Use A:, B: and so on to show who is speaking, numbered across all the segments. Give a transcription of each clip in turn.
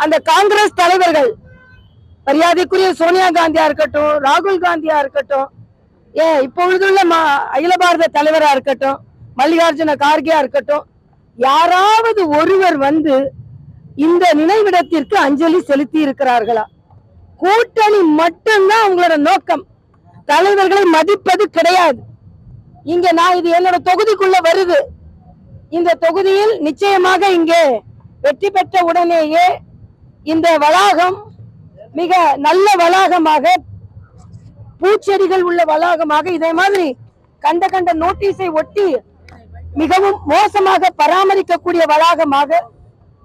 A: அந்த காங்கிரஸ் தலைவர்கள் மரியாதைக்குரிய சோனியா காந்தியா இருக்கட்டும் ராகுல் காந்தியா இருக்கட்டும் ஏன் இப்பொழுதுள்ள மா- அகில பாரத தலைவரா இருக்கட்டும் மல்லிகார்ஜுன கார்கேயா இருக்கட்டும் யாராவது ஒருவர் வந்து இந்த நினைவிடத்திற்கு அஞ்சலி செலுத்தி இருக்கிறார்களா கூட்டணி மட்டும்தான் அவங்களோட நோக்கம். தலைவர்களை மதிப்பது கிடையாது. இங்க நான் இது என்னோட தொகுதிக்குள்ள வருது. இந்த தொகுதியில் நிச்சயமாக இங்கே வெற்றி பெற்ற உடனேயே இந்த வளாகம் மிக நல்ல வளாகமாக பூச்செடிகள் உள்ள வளாகமாக இதே மாதிரி கண்ட கண்ட நோட்டீஸை ஒட்டி மிகவும் மோசமாக பராமரிக்கக்கூடிய வளாகமாக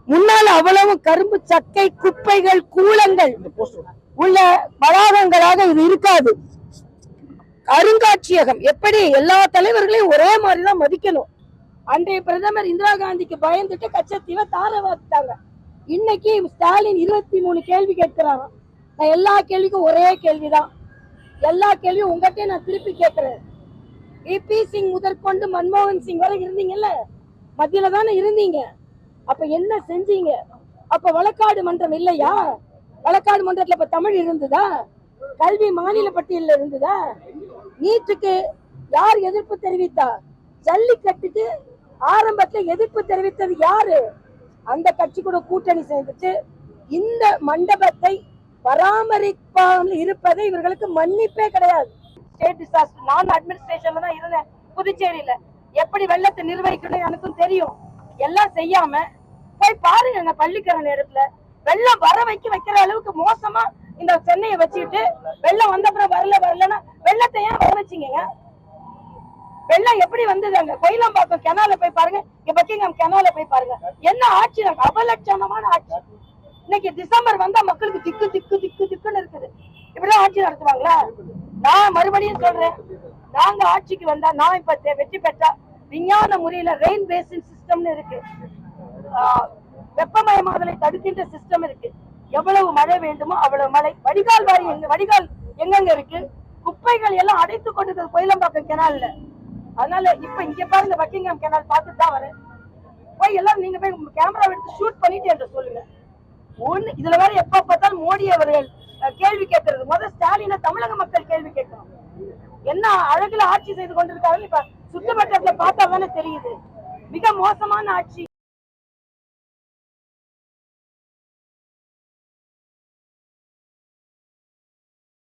A: முன்னால் அவ்வளவு கரும்பு சக்கை குப்பைகள் கூலங்கள் உள்ள வளாகங்களாக இது இருக்காது. அருங்காட்சியகம். எப்படி? எல்லா தலைவர்களையும் ஒரே மாதிரிதான் மதிக்கணும். அன்றைய பிரதமர் இந்திரா காந்திக்கு பயந்துட்டு கச்சத்தீவை தார வார்த்தாங்க இன்னைக்கு ஸ்டாலின் இருபத்தி மூணு கேள்வி கேட்கிறாராம் நான் எல்லா கேள்விக்கும் ஒரே கேள்விதான். எல்லா கேள்வியும் உங்ககிட்ட நான் திருப்பி கேட்கிறேன். விபி சிங் முதற்கொண்டு மன்மோகன் சிங் வரை இருந்தீங்கல்ல? மத்தியில தானே இருந்தீங்க. அப்ப என்ன செஞ்சீங்க? அப்ப வழக்காடு மன்றம் இல்லையா? வழக்காடு மன்றத்துல இப்ப தமிழ் இருந்ததா? கல்வி மாநில பட்டியலில் இருந்ததா? நீட்டுக்கு யார் எதிர்ப்பு தெரிவித்தா ஜல்லிக்கட்டுக்கு ஆரம்பத்துல எதிர்ப்பு தெரிவித்தது யாரு? அந்த கட்சி கூட கூட்டணி சேர்ந்துட்டு இந்த மண்டபத்தை பராமரிப்பாமல் இருப்பது இவர்களுக்கு மன்னிப்பே கிடையாது. ஸ்டேட் டிசாஸ்டர் நான் அட்மினிஸ்ட்ரேஷன்ல தான் இருந்தேன். புதுச்சேரியில. எப்படி வெள்ளத்தை நிர்வகிக்கணும் எனக்கும் தெரியும். எல்லாம் செய்யாம போய் பாருங்க அங்க பள்ளிக்கர நேரத்துல. வெள்ளம் வர வைக்க வைக்கிற அளவுக்கு மோசமா இந்த சென்னையை வச்சுக்கிட்டு வெள்ளம் வந்த அப்புறம் வரல வரலன்னா வெள்ளத்தை ஏன் வர வச்சிங்க வெள்ளம் எப்படி வந்தது அங்க? கோயிலம்பாக்கம் கெனால போய் பாருங்க. இங்க பக்கிங்ஹாம் கெனால போய் பாருங்க. என்ன ஆட்சி? நாங்க அவலட்சணமான ஆட்சி. இன்னைக்கு டிசம்பர் வந்தா மக்களுக்கு திக்கு திக்கு திக்கு திக்குன்னு இருக்குது. இப்படிதான் ஆட்சி நடத்துவாங்களா? நான் மறுபடியும் சொல்றேன். நாங்க ஆட்சிக்கு வந்தா நான் இப்ப வெற்றி பெற்றா விஞ்ஞான முறையில ரெயின் பேசின் சிஸ்டம்னு இருக்கு. ஆஹ், வெப்பமயமாதலை தடுக்கின்ற சிஸ்டம் இருக்கு. எவ்வளவு மழை வேண்டுமோ அவ்வளவு மழை. வடிகால் வாரி எங்க வடிகால் எங்கெங்க இருக்கு? குப்பைகள் எல்லாம் அடைத்து கொண்டிருக்கிறது கோயிலம்பாக்கம் கெனால்ல அதனால இப்ப இங்க பாருங்க பக்கிங்ஹாம் கெனால் பார்த்துட்டு தான் வரேன். போய் எல்லாம் நீங்க போய் கேமரா எடுத்து ஷூட் பண்ணிட்டு என்று சொல்லுங்க. ஒண்ணு இதுல வேற எப்ப பார்த்தாலும் மோடி அவர்கள் அஹ், கேள்வி கேட்கறது. முதல் ஸ்டாலின தமிழக மக்கள் கேள்வி கேட்கணும். என்ன அழகுல ஆட்சி செய்து கொண்டிருக்காங்க இப்ப சுற்றுவட்டத்துல பார்த்தா தானே தெரியுது. மிக மோசமான ஆட்சி.